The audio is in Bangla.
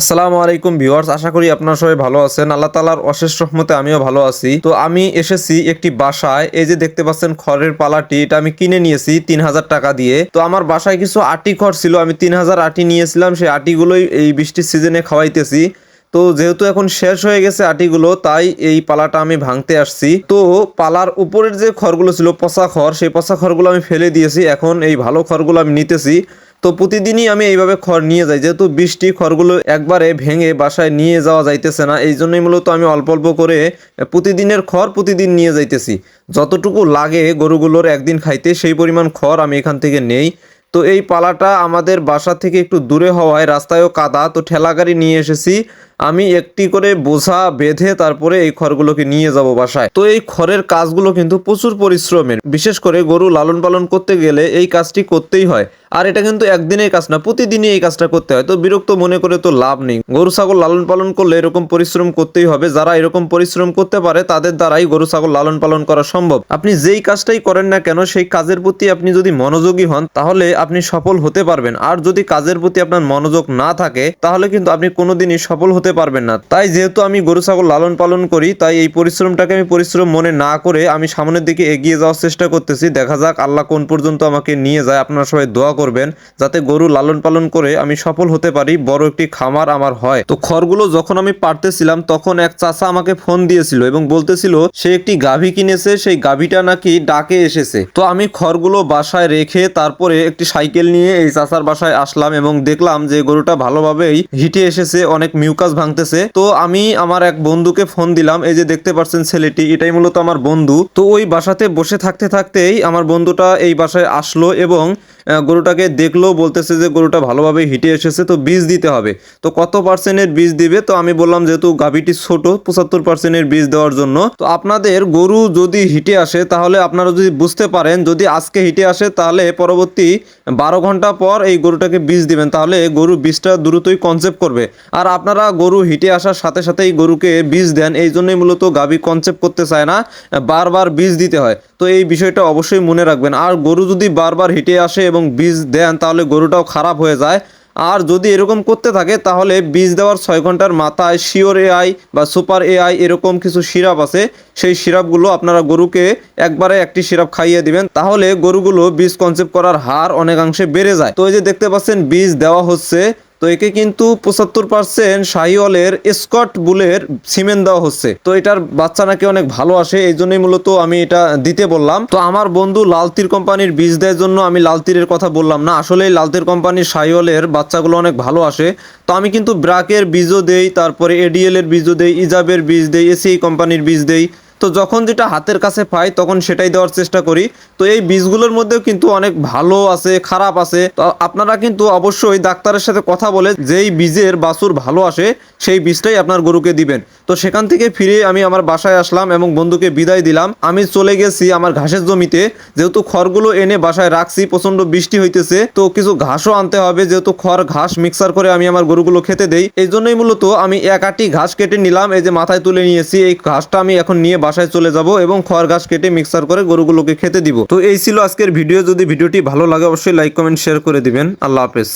আসসালামু আলাইকুম ভিউয়ার্স, আশা করি আপনারা সবাই ভালো আছেন। আল্লাহ তালার অশেষ রহমতে আমিও ভালো আছি। তো আমি এসেছি একটি বাসায়। এই যে দেখতে পাচ্ছেন খড়ের পালাটি, এটা আমি কিনে নিয়েছি তিন হাজার টাকা দিয়ে। তো আমার বাসায় কিছু আটি খড় ছিল, আমি তিন হাজার আটি নিয়েছিলাম। সেই আটিগুলোই এই বৃষ্টির সিজনে খাওয়াইতেছি। তো যেহেতু এখন শেষ হয়ে গেছে আটিগুলো, তাই এই পালাটা আমি ভাঙতে আসছি। তো পালার উপরের যে খড়গুলো ছিল, পচা খড়, সেই পচা খড়গুলো আমি ফেলে দিয়েছি। এখন এই ভালো খড়গুলো আমি নিতেছি। তো প্রতিদিনই আমি এইভাবে খড় নিয়ে যাই। যেহেতু বৃষ্টি খড়গুলো একবারে ভেঙে বাসায় নিয়ে যাওয়া যাইতেছে না, এই জন্যই মূলত আমি অল্প অল্প করে প্রতিদিনের খড় প্রতিদিন নিয়ে যাইতেছি। যতটুকু লাগে গরুগুলোর একদিন খাইতে, সেই পরিমাণ খড় আমি এখান থেকে নেই। তো এই পালাটা আমাদের বাসা থেকে একটু দূরে হওয়ায় রাস্তায়ও কাদা, তো ঠেলা গাড়ি নিয়ে এসেছি। আমি একটি করে বোঝা বেঁধে তারপরে এই খড়গুলোকে নিয়ে যাব বাসায়। তো এই খড়ের কাজগুলো কিন্তু প্রচুর পরিশ্রমের। বিশেষ করে গরু লালন পালন করতে গেলে এই কাজটি করতেই হয়। আর এটা কিন্তু একদিনের কাজ না, প্রতিদিনই এই কাজটা করতে হয়। তো বিরক্ত মনে করে তো লাভ নেই। গরু, ছাগল লালন পালন করলে এরকম পরিশ্রম করতেই হবে। যারা এরকম পরিশ্রম করতে পারে, তাদের দ্বারাই গরু, ছাগল লালন পালন করা সম্ভব। আপনি যেই কাজটাই করেন না কেন, সেই কাজের প্রতি আপনি যদি মনোযোগী হন, তাহলে আপনি সফল হতে পারবেন। আর যদি কাজের প্রতি আপনার মনোযোগ না থাকে, তাহলে কিন্তু আপনি কোনোদিনই সফল হতে পারবেন না। তাই যেহেতু আমি গরু, ছাগল লালন পালন করি, তাই এই পরিশ্রমটাকে আমি পরিশ্রম মনে না করে আমি সামনের দিকে এগিয়ে যাওয়ার চেষ্টা করতেছি। দেখা যাক আল্লাহ কোন পর্যন্ত আমাকে নিয়ে যায়। আপনারা সবাই দোয়া করবেন যাতে গরু লালন পালন করে আমি সফল হতে পারি, বড় একটি খামার আমার হয়। তো খড়গুলো যখন আমি পারতেছিলাম তখন এক চাচা আমাকে ফোন দিয়েছিল এবং বলতেছিল, সে একটি গাভী কিনেছে, সেই গাভীটা নাকি ডাকে এসেছে। তো আমি খড়গুলো বাসায় রেখে তারপরে একটি সাইকেল নিয়ে এই চাচার বাসায় আসলাম এবং দেখলাম যে গরুটা ভালোভাবেই হিটে এসেছে, অনেক মিউকাস ভাঙতেছে। তো আমি আমার এক বন্ধুকে ফোন দিলাম, এই যে দেখতে পাচ্ছেন ছেলেটি, এটাই মূলত আমার বন্ধু। তো ওই বাসাতে বসে থাকতে থাকতেই আমার বন্ধুটা এই বাসায় আসলো এবং গরুটাকে দেখল, বলতেছে যে গরুটা ভালোভাবে হিটে এসেছে, তো বীজ দিতে হবে। তো কত পার্সেন্টের বীজ দিবে? তো আমি বললাম যেহেতু গাভীটি ছোট, পঁচাত্তর পার্সেন্টের বীজ দেওয়ার জন্য। তো আপনাদের গরু যদি হিটে আসে, তাহলে আপনারা যদি বুঝতে পারেন, যদি আজকে হিটে আসে, তাহলে পরবর্তী বারো ঘণ্টা পর এই গরুটাকে বীজ দিবেন, তাহলে গরু বীজটা দ্রুতই কনসেপ্ট করবে। আর আপনারা গরু হিটে আসার সাথে সাথে এই গরুকে বীজ দেন, এই জন্যই মূলত গাভী কনসেপ্ট করতে চায় না, বারবার বীজ দিতে হয়। তো এই বিষয়টা অবশ্যই মনে রাখবেন। আর গরু যদি বারবার হিটে আসে এবং বীজ দেন, তাহলে গরুটাও খারাপ হয়ে যায়। আর যদি এরকম করতে থাকে, তাহলে বীজ দেওয়ার ছয় ঘণ্টার মাথায় শিওর এআই বা সুপার এআই এরকম কিছু সিরাপ আছে। সেই সিরাপগুলো আপনারা গরুকে একবারে একটি সিরাপ খাইয়ে দিবেন, তাহলে গরুগুলো বীজ কনসেপ্ট করার হার অনেকাংশে বেড়ে যায়। তো এই যে দেখতে পাচ্ছেন, বীজ দেওয়া হচ্ছে তো একে কিন্তু পঁচাত্তর পার্সেন্ট শাহিওয়ালের স্কট বুলের সিমেন্ট দেওয়া হচ্ছে। তো এটার বাচ্চা নাকি অনেক ভালো আসে, এই জন্যই মূলত আমি এটা দিতে বললাম। তো আমার বন্ধু লালতির কোম্পানির বীজ দেওয়ার জন্য আমি লালতিরের কথা বললাম না। আসলে লালতির কোম্পানির শাহিওয়ালের বাচ্চাগুলো অনেক ভালো আসে। তো আমি কিন্তু ব্রাকের বীজও দেই, তারপরে এডিএল এর বীজও দেই, ইজাবের বীজ দেই, এসিআই কোম্পানির বীজ দেই। তো যখন যেটা হাতের কাছে পাই, তখন সেটাই দেওয়ার চেষ্টা করি। তো এই বীজগুলোর মধ্যেও কিন্তু অনেক ভালো আছে, খারাপ আছে। তো আপনারা কিন্তু অবশ্যই ডাক্তারের সাথে কথা বলে যেই বীজের বাছুর ভালো আসে, সেই বীজটাই আপনার গরুকে দিবেন। তো সেখান থেকে ফিরে আমি আমার বাসায় আসলাম এবং বন্ধুকে বিদায় দিলাম। আমি চলে গেছি আমার ঘাসের জমিতে। যেহেতু খড়গুলো এনে বাসায় রাখছি প্রচণ্ড বৃষ্টি হইতেছে, তো কিছু ঘাসও আনতে হবে। যেহেতু খড়, ঘাস মিক্সার করে আমি আমার গরুগুলো খেতে দেই, এই জন্যই মূলত আমি এক আটি ঘাস কেটে নিলাম। এই যে মাথায় তুলে নিয়েছি, এই ঘাসটা আমি এখন নিয়ে বাসায় চলে যাব এবং খড় ঘাস কেটে মিক্সার করে গরুগুলোকে খেতে দিব। তো এই ছিল আজকের ভিডিও। যদি ভিডিওটি ভালো লাগে, অবশ্যই লাইক কমেন্ট শেয়ার করে দিবেন। আল্লাহ হাফেজ।